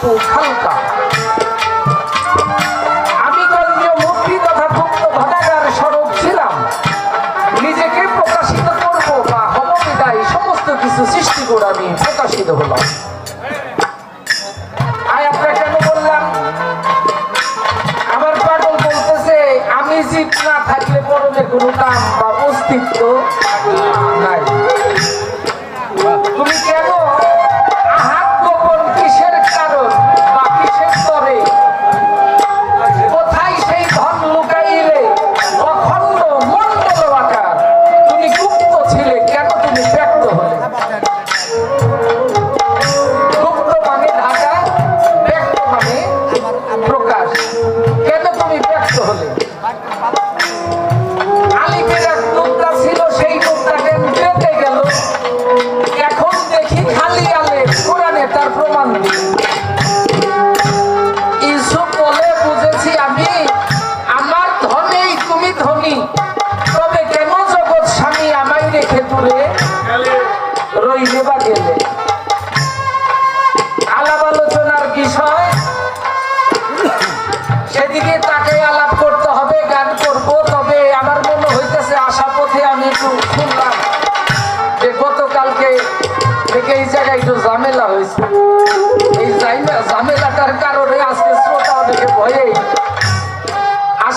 খুব হালকা আমি গঞ্জীয় মূর্তি তথা গুপ্ত ঘটাগার স্বরূপ ছিলাম। নিজেকে প্রকাশিত করব বা হব সমস্ত কিছু সৃষ্টি আমি প্রকাশিত হলাম। না থাকলে পরনে কোনো দাম বা অস্তিত্ব নাই।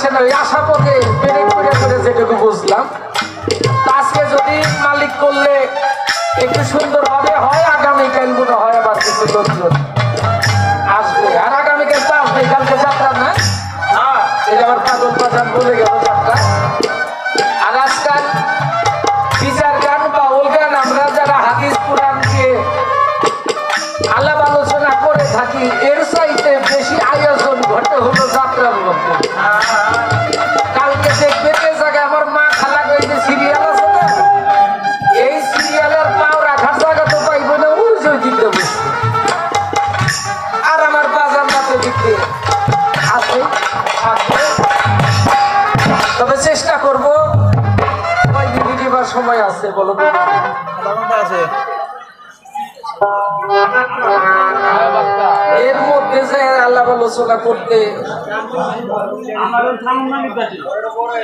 আসে না ওই আশা পথে করে করে যেটুকু বুঝলাম। আজকে যদি মালিক করলে একটু সুন্দরভাবে হয় আগামীকাল মনে হয় আবার কিছু লোকজন আছে বলো তো। আছে? এর মধ্যে যে আল্লাহ আলোচনা করতে। ওরে